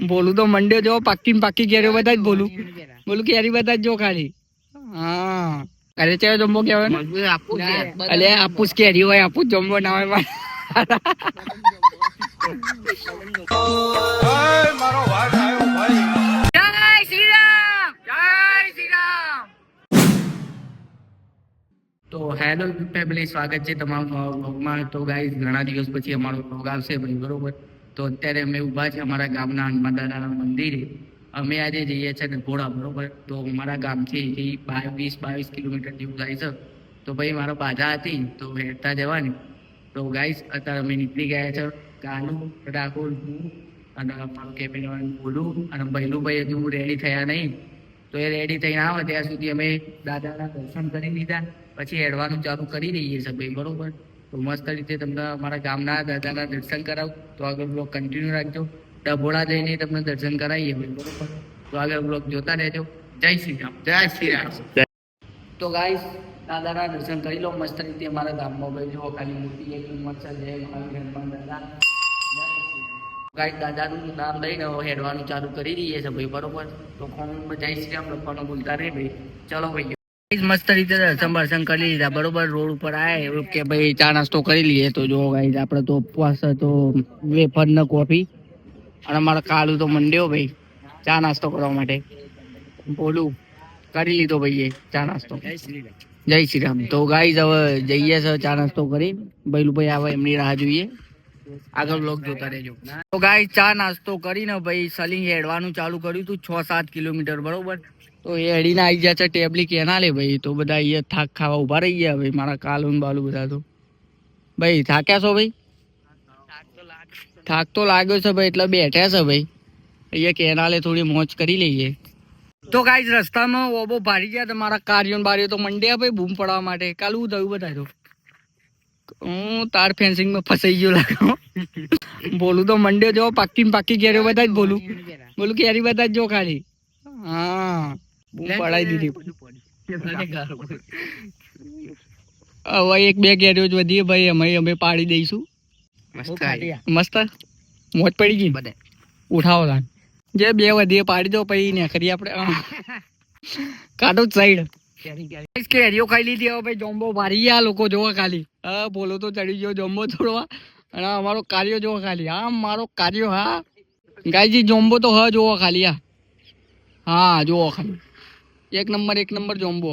બોલું તો મંડે જો પાકી પાકી કેરીઓ બધા જ બોલું. બોલું કેરી બધા જ જો ખાલી. હા. અરે ચાલો જમ્બો છે અલે આપું કેરી હોય આપું જમ્બો ના હોય મારે. જય શ્રી રામ જય શ્રી રામ તો હેલો ફેમિલી સ્વાગત છે તમારું વ્લોગમાં તો ગાઈઝ ઘણા દિવસ પછી અમારો વ્લોગ આવશે ભાઈ બરોબર? તો અત્યારે અમે ઊભા છે અમારા ગામના હનુમાન દાદાના મંદિરે. અમે આજે જઈએ છીએ ઘોડા બરોબર? તો અમારા ગામથી બાર વીસ બાવીસ કિલોમીટર જેવું થાય છે. તો ભાઈ, મારો બાધા હતી, તો હેરતા જવાની. તો ગાઈસ, અત્યારે અમે નીકળી ગયા છે. કાલુ રાહુલ હું અને મારું કેમેરામેન બોલું અને ભૈલુભાઈ હજુ રેડી થયા નહીં. તો એ રેડી થઈને આવે, ત્યાં સુધી અમે દાદાના દર્શન કરી લીધા. પછી હેડવાનું ચાલુ કરી દઈએ છીએ ભાઈ, બરોબર? તો મસ્ત રીતે તમને અમારા ગામના દાદાના દર્શન કરાવું. તો આગળ બ્લોગ કન્ટિન્યુ રાખજો. ડભોળા જઈને તમને દર્શન કરાવીએ. બરોબર? તો આગળ બ્લોગ જોતા રહેજો. જય શ્રી રામ. જય શ્રી રામ. તો ગાઈસ દાદાના દર્શન કરી લો. મસ્ત રીતે અમારા ગામમાં ભાઈ જો ખાલી મૂર્તિ એક મસ્ત જય હનુમાન દાદા ગાઈસ દાદાનું નામ લઈને હેડવાનું ચાલુ કરી દઈએ છે ભાઈ. બરોબર? તો કોમેન્ટમાં જય શ્રી રામ લખવાનું ભૂલતા નહીં ભાઈ. ચલો ભાઈ. મસ્ત રીતે બર્શન કરી લીધા. બરોબર રોડ ઉપર આવે કે ભાઈ ચા નાસ્તો કરી લઈએ. તો જો ગાઈસ આપણે તો ઉપવાસ તો વેફર ને કોફી. અને અમારા કાળું તો મંડ્યો ભાઈ ચા નાસ્તો કરવા માટે. બોલું કરી લીધો ભાઈએ ચા નાસ્તો. જય શ્રી રામ. તો ગાઈઝ હવે જઈએ છે ચા નાસ્તો કરી. ભાઈ આવે એમની રાહ જોઈએ. આગળ બ્લોગ જોતા રહેજો. તો ગાઈઝ ચા નાસ્તો કરીને ભાઈ સલિંગ હેડવાનું ચાલુ કર્યું હતું છ સાત કિલોમીટર બરોબર? તો એ અડીને આવી ગયા છે ટેબલી કેનાલે ભાઈ. તો બધા અહીંયા થાક ખાવા ઊભા રહી ગયા ભાઈ, મારા કાલુન બાલુ બધા તો. ભાઈ, થાક્યા છો ભાઈ? થાક તો લાગ્યો છે ભાઈ, એટલે બેઠા છે ભાઈ. અહીંયા કેનાલે થોડી મોજ કરી લઈએ. તો કાંઈ રસ્તામાં ઓબો ભારી ગયા મારા કાર્યો બારીઓ તો મંડ્યા ભાઈ, બૂમ પડવા માટે. કાલ હું થયું બધા તો? હું તાર ફેન્સિંગમાં ફસાઈ ગયો લાગ્યો બોલું તો મંડ્યો જો પાકી પાકી કેરીઓ બધા જ બોલું. બોલું કેરી બધા જ જો ખાલી. હા. પડાઈ દીધી. હવે એક બે કેરીઓ જ વધી ભાઈ અમે અમે પાડી દઈશું. મસ્ત મસ્ત? મોજ પડી ગઈ? બધે. ઉઠાવો તાન જે બે વધીએ પાડી દો પછી ને કરી આપણે કાઢો સાઈડ કેરીઓ ખાઈ લીધી હવે ભાઈ જોમ્બો ભારી ગયા લોકો જોવા ખાલી. હા બોલો તો ચડી ગયો જોમ્બો થોડવા અને અમારો કાર્યો જોવો ખાલી. હા મારો કાર્યો હા. ગાયજી જોમ્બો તો હ જોવો ખાલી હા. હા જોવો ખાલી. એક નંબર એક નંબર જોમ્બો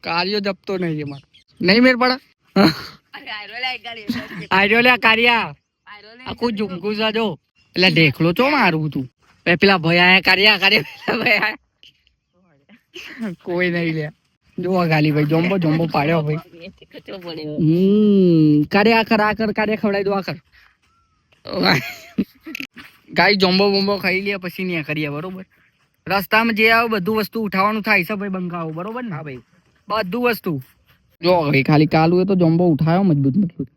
કાર્યો જપતો નહીં એમાં નહીં મેર પડા? આર્યો લે કાર્યા. આખું ઝુમકું સાજો એટલે દેખલો ચો મારું તું? પેલા ભાઈ આયા કાર્યા કાર્યા ભાઈ કોઈ નહીં લે. જોવા ગાલી ભાઈ જોમ્બો જોમ્બો પાડ્યો ભાઈ. હમ કાર્યા કર આ કર કાર્ય ખવડાવી દો આ કર ગાય જોમ્બો બોમ્બો ખાઈ લે પછી ન્યા કરીએ બરોબર? રસ્તામાં જે આવે બધું વસ્તુ ઉઠાવવાનું થાય છે ભાઈ બંકાઓ બરોબર ને? હા ભાઈ. બધું વસ્તુ. જો ભાઈ ખાલી કાલું એ તો જમ્બો ઉઠાયો મજબૂત મજબૂત.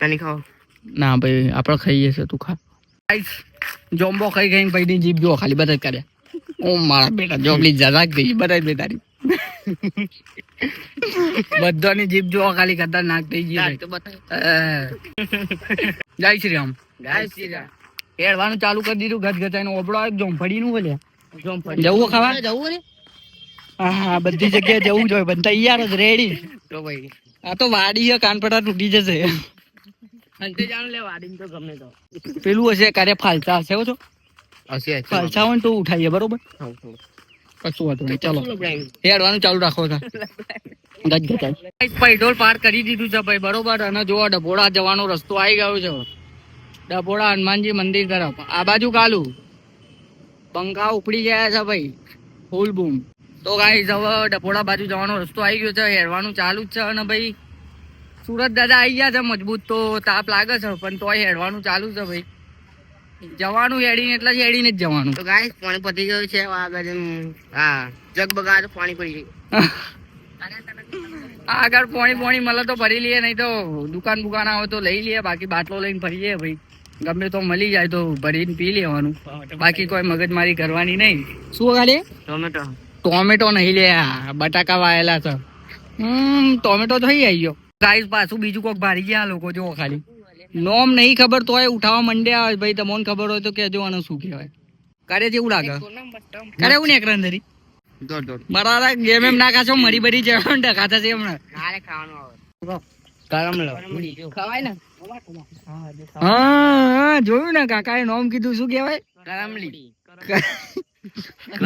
તને ખાઓ ના ભાઈ આપણે ખાઈએ છે તું ખા. જોમ્બો ખાઈ ખાઈને ભાઈ ની જીભ જો ખાલી બધા જ કર્યા ઓ મારા બેટા જોબલી જરાક ગઈ બધા જ બેતારી બધાની જીભ જો ખાલી ખતરનાક થઈ ગઈ જય શ્રી રામ. જય શ્રી રામ. હેડવાનું ચાલુ કરી દીધું ગજ ગજાઈને ઓબળો એક જોમફળી નું બોલ્યા. જવું ખાવા? જવું રે હા બધી જગ્યાએ જવું જોઈએ પણ તૈયાર જ રેડી. તો ભાઈ. આ તો વાડી છે કાનપટા તૂટી જશે. અંતે જાણ લે વાડીને તો ગમે તો. પેલું હશે કારે ફાલતા હશે છો હશે, હશે. હોય તો ઉઠાઈએ બરોબર. કશું વાંધો નહીં ચાલો. હેડવાનું ચાલુ રાખો ગજ પાર કરી દીધું છે ભાઈ બરોબર. અને જો ડભોડા જવાનો રસ્તો આવી ગયો છે. ડભોડા હનુમાનજી મંદિર તરફ. આ બાજુ કાલુ. પંખા ઉપડી ગયા છે ભાઈ. ફૂલ બૂમ તો ગાઈઝ હવે ડપોડા બાજુ જવાનો રસ્તો આવી ગયો છે. હેરવાનું ચાલુ જ છે અને ભાઈ સુરત દાદા આવી ગયા છે મજબૂત. તો તાપ લાગે છે પણ તોય હેરવાનું ચાલુ છે ભાઈ. જવાનું હેડીને એટલે જ હેડીને જ જવાનું. તો ગાય પાણી પતી ગયું છે. આગળ હા જગ બગાડ પાણી પડી ગયું. આગળ પોણી પોણી મળે તો ભરી લઈએ નહીં તો દુકાન બુકાન આવે તો લઈ લઈએ બાકી બાટલો લઈને ફરીએ ભાઈ. ગમે તો મળી જાય તો ભરીને પી લેવાનું. બાકી કોઈ મગજમારી કરવાની નહીં. શું ગાડી ટોમેટો. ટોમેટો નહીં લે. આ, બટાકા વાયેલા છે. હમ ટોમેટો થઈ આવી ગયો. ગાઈસ પાછું બીજું કોક ભારી ગયા લોકો જો ખાલી. નોમ નહીં ખબર તોય ઉઠાવવા મંડ્યા હોય. ભાઈ તમને ખબર હોય તો કેજો આને શું કહેવાય. કરે જેવું લાગે? કરે એવું ને દોડ દોડ મારા ગેમ એમ નાખા છો મરી બરી જવાનું ટકાતા છે હમણાં. ખાવાનું આવે. ખવાય ને? હા હા જોયું ને કાકાએ નામ કીધું શું કેવાય કરમલી.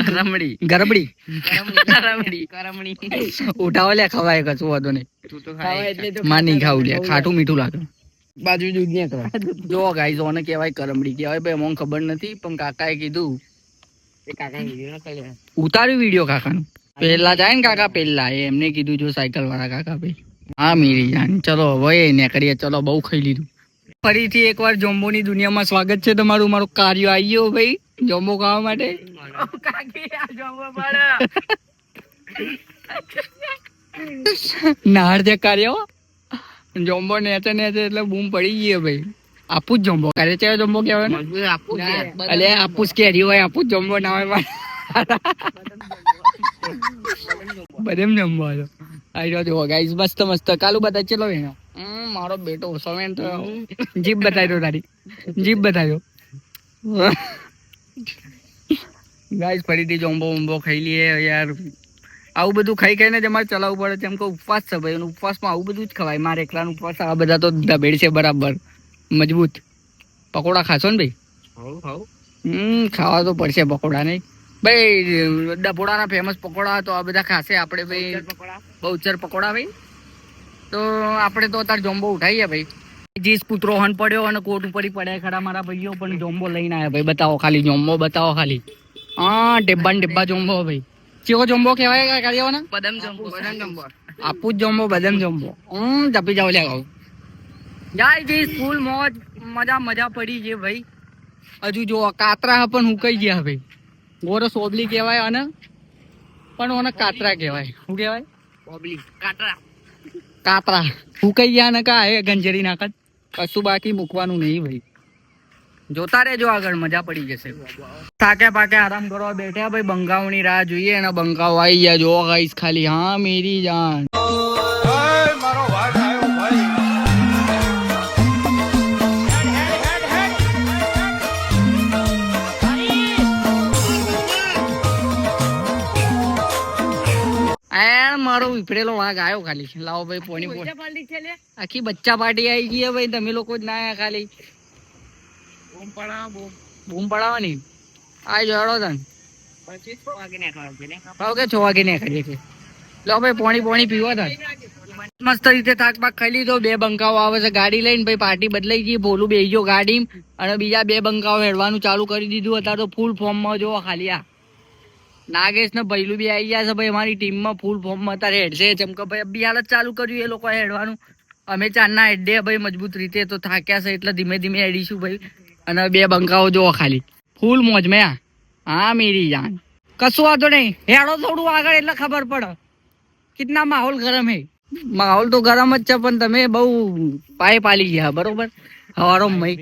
કરમડી ગરબડી. ઉઠાવો લે ખવાય કશું વાંધો નહીં. તું તો ખાવાય ખાય એટલે માં નહીં ખાવું લે ખાટું મીઠું લાગે. બાજુ દૂધ ને જો ગાઈઝ ઓને કહેવાય કરમડી કહેવાય ભાઈ અમને ખબર નથી પણ કાકાએ કીધું. એ કાકા ઉતાર્યું વીડિયો કાકાનું. પહેલા જાય ને કાકા પહેલા. એ એમને કીધું જો સાયકલ વાળા કાકા ભાઈ. હા મીરી જાન ચલો હવે નીકળીએ કરીએ. ચલો બહુ ખાઈ લીધું. ફરીથી એકવાર જોમ્બોની દુનિયામાં સ્વાગત છે તમારું. મારું કાર્ય આવી ગયો ભાઈ જોમ્બો ખાવા માટે. નાર જે કાર્યો. જોમ્બો નેચે નેચે એટલે બૂમ પડી ગઈ ભાઈ. આપું જ જોમ્બો. કરે છે જોમ્બો કહેવાય ને? આપું જ કેરી હોય આપુસ જોમ્બો ના હોય. બધે બધેમ જમવો હતો જો ગાઈસ મસ્ત મસ્ત. કાલુ બતા ચલો એનો મારો બેટો સવેન તો જીભ બતાવી દો તારી. જીભ બતાવ્યો. ગાઈસ ફરીથી જોમ્બો ઉંબો ખાઈ લઈએ યાર. આવું બધું ખાઈ ખાઈને જ અમારે ચલાવવું પડે કેમ કે ઉપવાસ છે ભાઈ. ઉપવાસમાં આવું બધું જ ખવાય. મારે એકલાનું ઉપવાસ આ બધા તો દબેડ છે બરાબર. મજબૂત. પકોડા ખાશો ને ભાઈ? હમ ખાવા તો પડશે પકોડા નહીં. ભાઈ ડભોડાના ફેમસ પકોડા તો આ બધા ખાશે આપણે ભાઈ. બહુચર પકોડા. ભાઈ. તો આપણે તો અત્યારે જોમ્બો ઉઠાઈએ ભાઈ. જીસ કૂતરો હન પડ્યો અને કોટ ઉપર પડ્યા ખરા મારા ભાઈઓ પણ જોમ્બો લઈને આવ્યા ભાઈ. બતાવો ખાલી જોમ્બો બતાવો ખાલી. હા ટેબ્બા ને ટેબ્બા જોમ્બો ભાઈ. કેવો જોમ્બો કહેવાય કાર્યવાના? બદામ જોમ્બો. બદામ જોમ્બો. આપું જ જોમ્બો બદામ જમ્બો. હમ જપી જાવ લે ગાઉ જાય જી સ્કૂલ મોજ મજા મજા પડી છે ભાઈ. હજુ જો કાતરા પણ હું કઈ ગયા ભાઈ. ગોરો ઓબલી કહેવાય અને પણ ઓને કાતરા કહેવાય. શું કહેવાય? ઓબલી કાતરા. કાતરા. હુકાઈ ગયા ને કા એ ગંજરી નાખત. કશું બાકી મૂકવાનું નહીં ભાઈ. જોતા રહેજો આગળ મજા પડી જશે. થાકે પાકે આરામ કરવા બેઠ્યા ભાઈ બંગાવની રાહ જોઈએ અને બંગાવ આવી ગયા. જો ગાઈસ ખાલી હા મેરી જાન. વિફરેલો વાઘ આવ્યો ખાલી. લાવો ભાઈ પોણી પોણી. આખી બચ્ચા પાર્ટી આવી ગઈ ભાઈ તમે લોકો જ ના આયા ખાલી. બૂમ પડાવો બૂમ. પડાવવાની? આ જોડો તન. પછી વાગે ને ખાવ છે ને ભાવ કે છ વાગે ને કરીએ લો ભાઈ પોણી પોણી પીવો તન. મસ્ત રીતે થાક પાક ખાઈ લીધો. બે બંકાઓ આવે છે ગાડી લઈને. ભાઈ પાર્ટી બદલાઈ ગઈ. ભોલું બેસી ગયો ગાડી અને બીજા બે બંકાઓ હેડવાનું ચાલુ કરી દીધું. અત્યારે તો ફૂલ ફોર્મમાં જોવો ખાલી આ. નાગેશ ને ભૈલું બી આવી ગયા છે ભાઈ, અમારી ટીમમાં ફૂલ ફોર્મમાં અત્યારે હેડશે જેમ કે ભાઈ બી હાલત ચાલુ કર્યું એ લોકો હેડવાનું. અમે ચારના હેડે ભાઈ, મજબૂત રીતે તો થાક્યા છે, એટલે ધીમે ધીમે હેડીશું ભાઈ. અને બે બંકાઓ જોવો ખાલી. ફૂલ મોજ મેં હા, મેરી જાન. કશું વાંધો નહીં. હેડો થોડું આગળ એટલે ખબર પડે. કેટલા માહોલ ગરમ હે. માહોલ તો ગરમ જ છે, પણ તમે બહુ પાય પાલી ગયા, બરોબર? હવારો મય.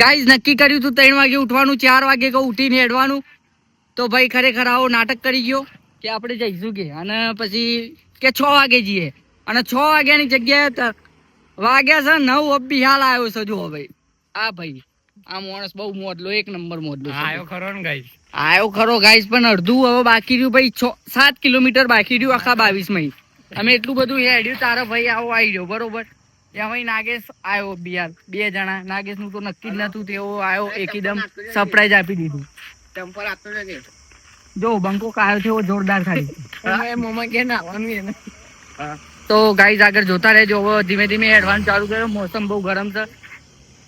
ગાઈઝ નક્કી કર્યું તું ત્રણ વાગે ઉઠવાનું, ચાર વાગે કહું ઉઠીને હેડવાનું? તો ભાઈ ખરેખર આવો નાટક કરી ગયો કે આપણે જઈશું કે? અને પછી કે છ વાગે જઈએ. અને છ વાગ્યાની જગ્યાએ વાગ્યા છે નવ અબી હાલ આવ્યો છે જુઓ ભાઈ. આ ભાઈ આ માણસ બહુ મોડલો એક નંબર મોડલો આવ્યો ખરો ને ગાઈસ. આયો ખરો ગાઈસ પણ અડધું હવે બાકી રહ્યું ભાઈ. છ સાત કિલોમીટર બાકી રહ્યું આખા બાવીસમાં અમે એટલું બધું હેડ્યું તારો ભાઈ આવો આવી ગયો બરોબર? ત્યાં ભાઈ નાગેશ આવ્યો બિહાર બે જણા. નાગેશનું તો નક્કી જ નતું તેઓ આવ્યો એકદમ સરપ્રાઈઝ આપી દીધું. ટેમ્પર આપતો જજે જો બંકો કાયો છે એવો જોરદાર ખાલી મોમાં કે નાવાનું એને તો ગાઈઝ આગળ જોતા રહેજો. હવે ધીમે ધીમે એડવાન્સ ચાલુ કર્યો. મોસમ બહુ ગરમ છે.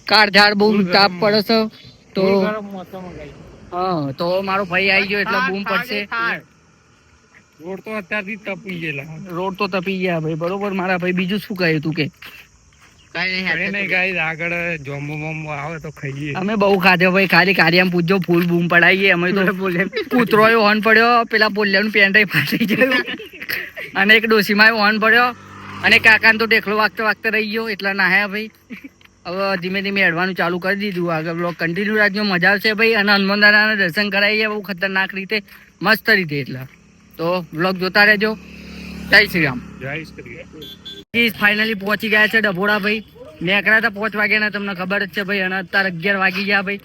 કાળઝાળ બહુ તાપ પડે છે. તો હા તો મારો ભાઈ આવી ગયો એટલે બૂમ પડશે. રોડ તો અત્યારથી તપી ગયેલા. રોડ તો તપી ગયા ભાઈ. બરોબર મારા ભાઈ બીજું શું કહે તું કે? આગળ જોમ્બો બોમ્બો આવે તો ખાઈએ. અમે બહુ ખાધો ભાઈ ખાલી કાર્યમ પૂછજો ફૂલ બૂમ પડાવીએ અમે તો કૂતરો હોર્ન પડ્યો પેલા પોલિયાનું પેન્ટ ફાટી ગયું. અને એક ડોસીમાં હોર્ન પડ્યો. અને કાકાને તો ટેકલો વાગતો વાગતો રહી ગયો એટલા નાહ્યા ભાઈ. હવે ધીમે ધીમે અડવાનું ચાલુ કરી દીધું. આગળ બ્લોક કન્ટિન્યુ રાખજો મજા આવશે ભાઈ. અને હનુમાન દાદાના દર્શન કરાવીએ બહુ ખતરનાક રીતે મસ્ત રીતે એટલે. તો બ્લોગ જોતા રહેજો. જય શ્રી રામ. જય શ્રી ફાઇનલી પહોંચી ગયા છે ડભોડા ભાઈ નીકળ્યા હતા પાંચ વાગ્યાના તમને ખબર જ છે ભાઈ અને અત્યારે અગિયાર વાગી ગયા ભાઈ.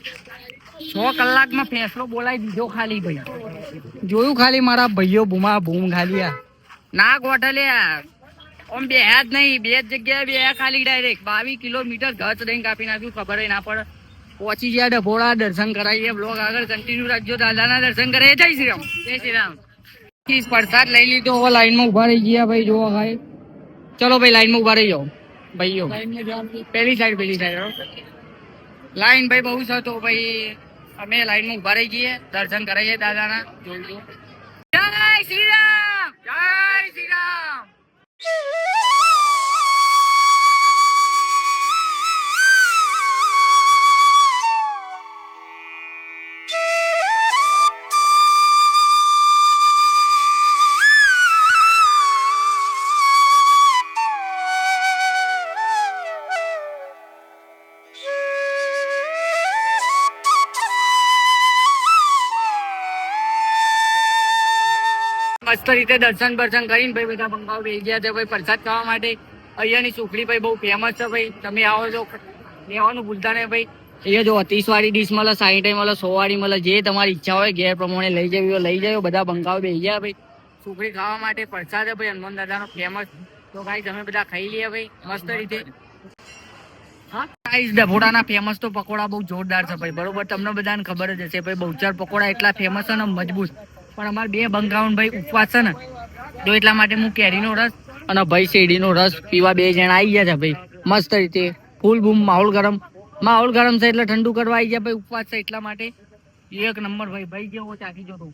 સો કલાકમાં ફેંસલો બોલાવી દીધો ખાલી ભાઈ. જોયું ખાલી મારા ભાઈઓ ભૂમા ભૂમ ખાલી આ. ના ગોઠલે આમ બે જ નહીં બે જ જગ્યાએ બે ખાલી ડાયરેક્ટ બાવીસ કિલોમીટર ઘચ દઈને કાપી નાખ્યું ખબર ના પડે. પહોંચી ગયા ડભોળા દર્શન કરાવીએ બ્લોગ આગળ કન્ટિન્યુ રાખજો દાદાના દર્શન કરે. જય શ્રી રામ. જય શ્રી રામ. પ્રસાદ લઈ લીધો લાઈનમાં ઊભા રહી ગયા ભાઈ જોવા ભાઈ ચલો ભાઈ લાઈનમાં ઊભા રહી જાઓ ભાઈઓ પેલી સાઈડ પેલી સાઈડ લાઈન ભાઈ બહુ છે તો ભાઈ અમે લાઈનમાં ઊભા રહી જઈએ. દર્શન કરાવીએ દાદાના. જોઈ જય શ્રી રામ! જય શ્રી રામ! મસ્ત રીતે દર્શન બર્શન કરીને ભાઈ બધા બંગાઓ બેસી ગયા છે ભાઈ પ્રસાદ ખાવા માટે. અહીંયાની સુખડી ભાઈ બહુ ફેમસ છે ભાઈ. તમે આવો છો. લેવાનું ભૂલતા નહીં ભાઈ. અહીંયા જો ત્રીસ વાળી ડીશ મળે સાહીઠ મળે સો વાળી મળે, જે તમારી ઈચ્છા હોય ઘેર પ્રમાણે લઈ જવી હોય લઈ જાય બધા બંગાઓ બેસી ગયા ભાઈ. સુખડી ખાવા માટે પ્રસાદ છે ભાઈ. હનુમાન દાદાનો ફેમસ તો ભાઈ તમે બધા ખાઈ લઈએ ભાઈ. મસ્ત રીતે. હા ગાઈસ ડભોડાના ફેમસ તો પકોડા બહુ જોરદાર છે ભાઈ. બરોબર? તમને બધાને ખબર જ હશે ભાઈ, બહુચર પકોડા એટલા ફેમસ છે ને મજબૂત. પણ અમારે બે બંગાવન ભાઈ ઉપવાસ છે ને, તો એટલા માટે હું કેરીનો રસ અને ભાઈ શેરડીનો રસ પીવા બે જણા આવી ગયા છે ભાઈ. મસ્ત રીતે ફૂલ બૂમ, માહોલ ગરમ. માહોલ ગરમ છે એટલે ઠંડુ કરવા આવી ગયા ભાઈ, ઉપવાસ છે એટલા માટે. એક નંબર ભાઈ ભાઈ જેવો ચાખી જતો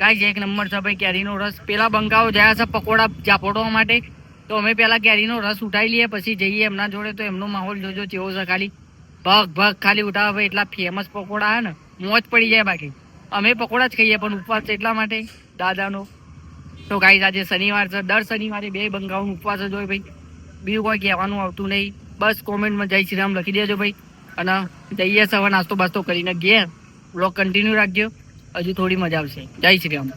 ગાય એક નંબર છે ભાઈ કેરીનો રસ. પેલા બંકાઓ જયા છે પકોડા ચાપોડવા માટે, તો અમે પેલા કેરીનો રસ ઉઠાવી લઈએ, પછી જઈએ એમના જોડે, તો એમનો માહોલ જોજો કેવો છે ખાલી. ભગ ભગ ખાલી ઉઠાવે એટલા ફેમસ પકોડા હે ને, મોજ પડી જાય બાકી. અમે પકોડા જ ખાઈએ, પણ ઉપવાસ છે એટલા માટે, દાદાનો. તો ગાઈઝ આજે શનિવાર છે, દર શનિવારે બે બંગાળનો ઉપવાસ જ હોય ભાઈ. બીજું કોઈ કહેવાનું આવતું નહીં. બસ કોમેન્ટમાં જય શ્રી રામ લખી દેજો ભાઈ. અને જઈએ સવાર નાસ્તો બાસ્તો કરીને ગયે બ્લોગ કન્ટિન્યુ રાખજો. હજુ થોડી મજા આવશે. જય શ્રી રામ.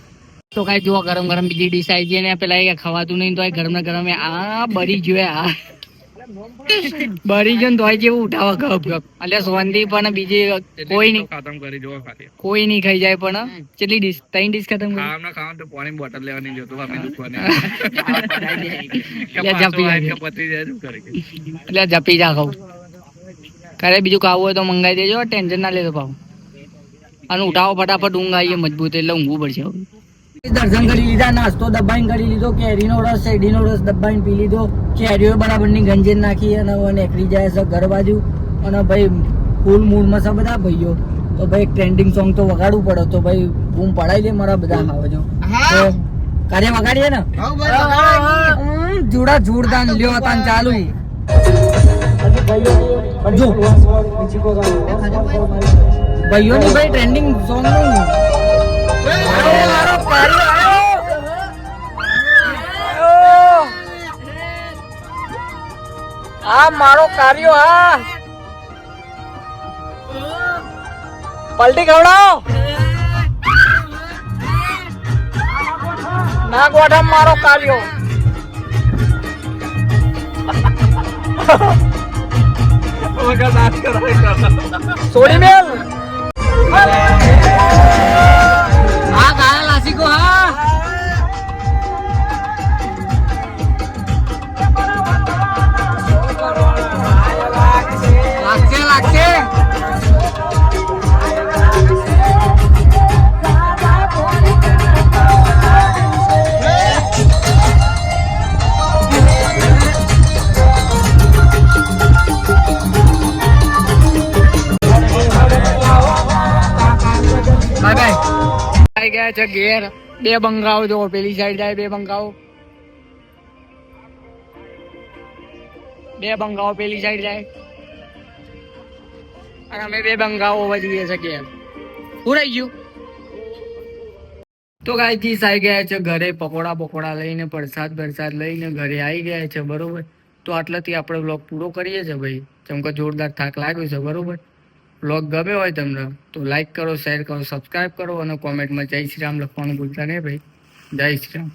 તો કાંઈ જુઓ ગરમ ગરમ બીજી ડીશ આવી ગઈ ને, પેલા એ ખવાતું નહીં, તો ગરમ ગરમ આ બરી જોયા આ. બરી જો તોય જેવું ઉઠાવા ગપ ગપ. એટલે સોંધી પણ બીજી કોઈ નહીં ખતમ કરી જો ખાલી કોઈ નહીં ખાઈ જાય પણ કેટલી ડીશ ત્રણ ડીશ ખતમ કરી? ખાવાના ખાવાનું તો પાણી બોટલ લેવાની જતો આપી દુખવાની. એટલે જપી જાય પતરી જાય શું કરે એટલે જપી જા ખાવ. ઘરે બીજું ખાવું હોય તો મંગાવી દેજો ટેન્શન ના લેતો ભાવ અને ઉઠાવો ફટાફટ ઊંઘ આવીએ મજબૂત એટલે ઊંઘવું પડશે દર્શન કરી લીધા નાસ્તો દબાઈને કરી લીધો કેરીનો રસ શેરડીનો રસ દબાઈને પી લીધો. કેરીઓ બરાબરની ગંજીન નાખી અને હવે નીકળી જાય છે ઘર બાજુ. અને ભાઈ ફૂલ મૂડમાં છે બધા ભાઈઓ. તો ભાઈ ટ્રેન્ડિંગ સોંગ તો વગાડવું પડે. તો ભાઈ બૂમ પડાવી દે મારા બધા આવજો જો કાર્ય વગાડીએ ને? જોડા જોરદાર લ્યો તાન ચાલુ. જો. ભાઈઓની ભાઈ ટ્રેન્ડિંગ સોંગનું. મારો આયો. આ મારો કાર્યો હા પલટી ખવડાવો. ના ગોઠા મારો કાર્યો. સોડી મેલ 辛苦、啊。છે ઘેર. બે બંગાઓ જો, પેલી સાઈડ જાય, બે બંગાઓ. બે બંગાઓ પેલી સાઈડ જાય. અને અમે બે બંગાઓ વધી શકીએ શું રહી ગયું. તો ગાયથી આવી ગયા છે ઘરે પકોડા પકોડા લઈને, પ્રસાદ પ્રસાદ લઈને ઘરે આવી ગયા છે, બરોબર? તો આટલાથી આપણે બ્લોગ પૂરો કરીએ છીએ ભાઈ. જેમ કે જોરદાર થાક લાગ્યો છે, બરોબર? બ્લોગ ગમે હોય તમને, તો લાઈક કરો શેર કરો સબસ્ક્રાઈબ કરો અને કોમેન્ટમાં જય શ્રી રામ લખવાનું ભૂલતા નહીં ભાઈ. જય શ્રી રામ.